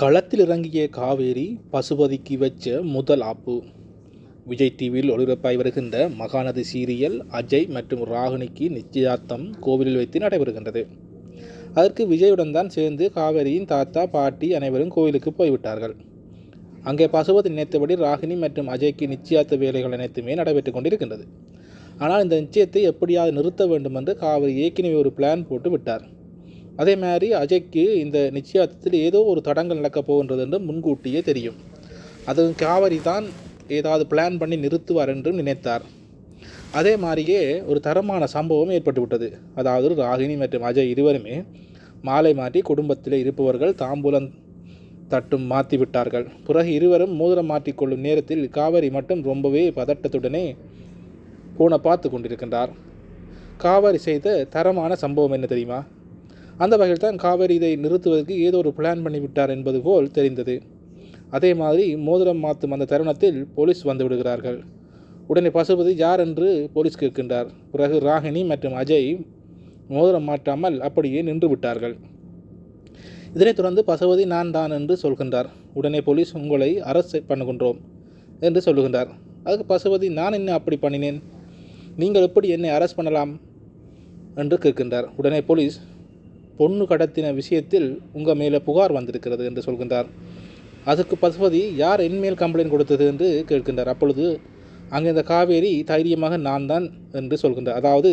களத்தில் இறங்கிய காவேரி பசுபதிக்கு வச்ச முதல் ஆப்பு. விஜய் டிவியில் ஒளிபரப்பாய் வருகின்ற மகாநதி சீரியல் அஜய் மற்றும் ராகினிக்கு நிச்சயார்த்தம் கோவிலில் வைத்து நடைபெறுகின்றது. அதற்கு விஜயுடன் தான் சேர்ந்து காவேரியின் தாத்தா பாட்டி அனைவரும் கோவிலுக்கு போய்விட்டார்கள். அங்கே பசுபதி நினைத்தபடி ராகினி மற்றும் அஜய்க்கு நிச்சயார்த்த வேலைகள் அனைத்துமே நடைபெற்றுக் கொண்டிருக்கின்றது. ஆனால் இந்த நிச்சயத்தை எப்படியாவது நிறுத்த வேண்டும் என்று காவிரி ஏற்கனவே ஒரு பிளான் போட்டு விட்டார். அதே மாதிரி அஜய்க்கு இந்த நிச்சயார்த்தத்தில் ஏதோ ஒரு தடங்கள் நடக்கப் போகின்றது என்று முன்கூட்டியே தெரியும். அது காவரி தான் ஏதாவது பிளான் பண்ணி நிறுத்துவார் என்றும் நினைத்தார். அதே மாதிரியே ஒரு தரமான சம்பவம் ஏற்பட்டுவிட்டது. அதாவது ராகினி மற்றும் அஜய் இருவருமே மாலை மாற்றி குடும்பத்தில் இருப்பவர்கள் தாம்பூலம் தட்டும் மாற்றி விட்டார்கள். பிறகு இருவரும் மோதிரம் மாற்றிக்கொள்ளும் நேரத்தில் காவேரி மட்டும் ரொம்பவே பதட்டத்துடனே பூனை பார்த்து கொண்டிருக்கின்றார். காவேரி செய்த தரமான சம்பவம் என்ன தெரியுமா? அந்த வகையில் தான் காவேரி இதை நிறுத்துவதற்கு ஏதோ ஒரு பிளான் பண்ணிவிட்டார் என்பது போல் தெரிந்தது. அதே மாதிரி மோதிரம் மாற்றும் அந்த தருணத்தில் போலீஸ் வந்து விடுகிறார்கள். உடனே பசுபதி யார் என்று போலீஸ் கேட்கின்றார். பிறகு ராகினி மற்றும் அஜய் மோதிரம் மாற்றாமல் அப்படியே நின்று விட்டார்கள். இதனைத் தொடர்ந்து பசுபதி நான் தான் என்று சொல்கின்றார். உடனே போலீஸ் உங்களை அரெஸ்ட் பண்ணுகின்றோம் என்று சொல்லுகின்றார். அதுக்கு பசுபதி நான் என்ன அப்படி பண்ணினேன்? நீங்கள் எப்படி என்னை அரெஸ்ட் பண்ணலாம்? என்று கேட்கின்றார். உடனே போலீஸ் பொண்ணு கடத்தின விஷயத்தில் உங்கள் மேலே புகார் வந்திருக்கிறது என்று சொல்கின்றார். அதுக்கு பசுபதி யார் என்மேல் கம்ப்ளைண்ட் கொடுத்தது? என்று கேட்கின்றார். அப்பொழுது அங்கே இந்த காவேரி தைரியமாக நான் தான் என்று சொல்கின்றார். அதாவது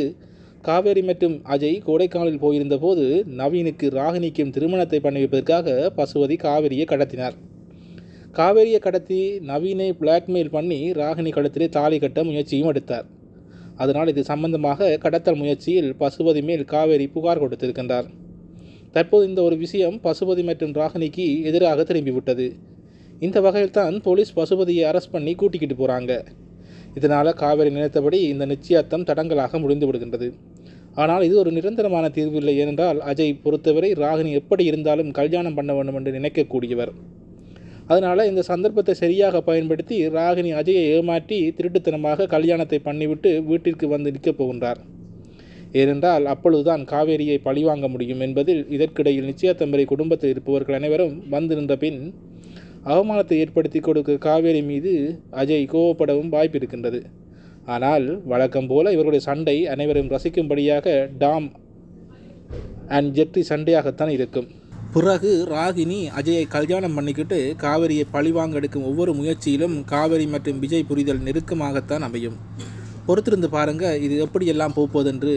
காவேரி மற்றும் அஜய் கோடைக்கானலில் போயிருந்த போது நவீனுக்கு ராகினிக்கும் திருமணத்தை பண்ணி வைப்பதற்காக பசுபதி காவேரியை கடத்தினார். காவேரியை கடத்தி நவீனை பிளாக்மெயில் பண்ணி ராகினி கழுத்திலே தாலி கட்ட முயற்சியும் எடுத்தார். அதனால் இது சம்பந்தமாக கடத்தல் முயற்சியில் பசுபதி மேல் காவேரி புகார் கொடுத்திருக்கின்றார். தற்போது இந்த ஒரு விஷயம் பசுபதி மற்றும் ராகினிக்கு எதிராக திரும்பிவிட்டது. இந்த வகையில் தான் போலீஸ் பசுபதியை அரெஸ்ட் பண்ணி கூட்டிக்கிட்டு போகிறாங்க இதனால் காவேரி நினைத்தபடி இந்த நிச்சயார்த்தம் தடங்களாக முடிந்து விடுகின்றது. ஆனால் இது ஒரு நிரந்தரமான தீர்வு இல்லை ஏனென்றால் அஜய் பொறுத்தவரை ராகினி எப்படி இருந்தாலும் கல்யாணம் பண்ண வேண்டும் என்று நினைக்கக்கூடியவர். அதனால் இந்த சந்தர்ப்பத்தை சரியாக பயன்படுத்தி ராகினி அஜயை ஏமாற்றி திருட்டுத்தனமாக கல்யாணத்தை பண்ணிவிட்டு வீட்டிற்கு வந்து நிற்கப் போகின்றார். ஏனென்றால் அப்பொழுதுதான் காவேரியை பழிவாங்க முடியும் என்பதில் இதற்கிடையில் நிச்சயத்தம்பரை குடும்பத்தில் இருப்பவர்கள் அனைவரும் வந்திருந்த பின் அவமானத்தை ஏற்படுத்தி கொடுக்க காவேரி மீது அஜய் கோவப்படவும் வாய்ப்பு இருக்கின்றது ஆனால் வழக்கம் போல இவர்களுடைய சண்டை அனைவரும் ரசிக்கும்படியாக டாம் அண்ட் ஜெட்ரி சண்டையாகத்தான் இருக்கும். பிறகு ராகினி அஜயை கல்யாணம் பண்ணிக்கிட்டு காவேரியை பழிவாங்க எடுக்கும் ஒவ்வொரு முயற்சியிலும் காவேரி மற்றும் விஜய் புரிதல் நெருக்கமாகத்தான் அமையும். பொறுத்திருந்து பாருங்கள் இது எப்படியெல்லாம் போப்போதென்று